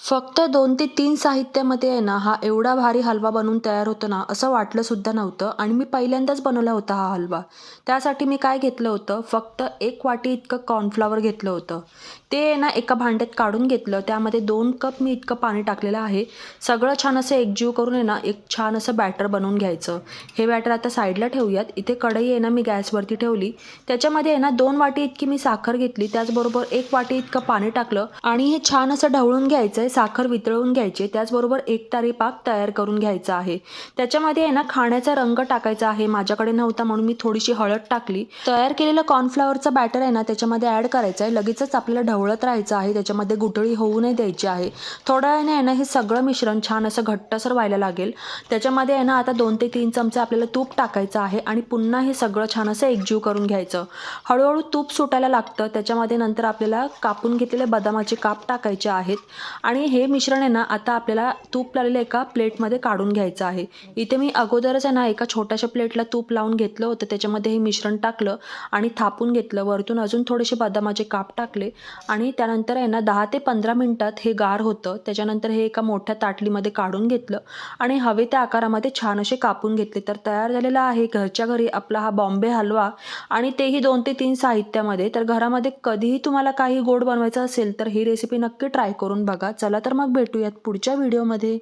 फक्त दोन ते तीन साहित्यामध्ये आहे ना हा एवढा भारी हलवा बनवून तयार होतो ना असं वाटलं सुद्धा नव्हतं आणि मी पहिल्यांदाच बनवला होता हा हलवा. त्यासाठी मी काय घेतलं होतं फक्त एक वाटी इतकं कॉर्नफ्लॉवर घेतलं होतं. ते आहे ना एका भांड्यात काढून घेतलं. त्यामध्ये दोन कप मी इतकं पाणी टाकलेलं आहे. सगळं छान असं एकजीव करून आहे ना एक छान असं बॅटर बनवून घ्यायचं. हे बॅटर आता साईडला ठेवूयात. इथे कढई आहे ना मी गॅसवरती ठेवली. त्याच्यामध्ये आहे ना दोन वाटी इतकी मी साखर घेतली. त्याचबरोबर एक वाटी इतकं पाणी टाकलं आणि हे छान असं ढवळून घ्यायचं. आहे साखर वितळवून घ्यायची त्याचबरोबर एक तारी पाक तयार करून घ्यायचा आहे. त्याच्यामध्ये आहे ना खाण्याचा रंग टाकायचा आहे. माझ्याकडे नव्हता म्हणून मी थोडीशी हळद टाकली. तयार केलेलं कॉर्नफ्लॉवरचं बॅटर आहे ना त्याच्यामध्ये ॲड करायचं आहे. लगेचच आपल्याला ढवळत राहायचं आहे. त्याच्यामध्ये गुटळी होऊ नये द्यायची आहे. थोड्या वेळाने आहे ना हे सगळं मिश्रण छान असं घट्टसर व्हायला लागेल. त्याच्यामध्ये आहे ना आता दोन ते तीन चमचे आपल्याला तूप टाकायचं आहे आणि पुन्हा हे सगळं छान असं एकजीव करून घ्यायचं. हळूहळू तूप सुटायला लागतं. त्याच्यामध्ये नंतर आपल्याला कापून घेतलेले बदामाचे काप टाकायचे आहेत आणि आणि हे मिश्रण आहे ना आता आपल्याला तूप लावलेलं एका प्लेटमध्ये काढून घ्यायचं आहे. इथे मी अगोदरच आहे ना एका छोट्याशा प्लेटला तूप लावून घेतलं होतं त्याच्यामध्ये हे मिश्रण टाकलं आणि थापून घेतलं. वरतून अजून थोडेसे बदामाचे काप टाकले आणि त्यानंतर आहे ना दहा ते पंधरा मिनटात हे गार होतं. त्याच्यानंतर हे एका मोठ्या ताटलीमध्ये काढून घेतलं आणि हवे त्या आकारामध्ये छान असे कापून घेतले. तर तयार झालेला आहे घरच्या घरी आपला हा बॉम्बे हलवा आणि तेही दोन ते तीन साहित्यामध्ये. तर घरामध्ये कधीही तुम्हाला काही गोड बनवायचं असेल तर ही रेसिपी नक्की ट्राय करून बघा. चला तर मग भेटूयात पुढच्या व्हिडिओमध्ये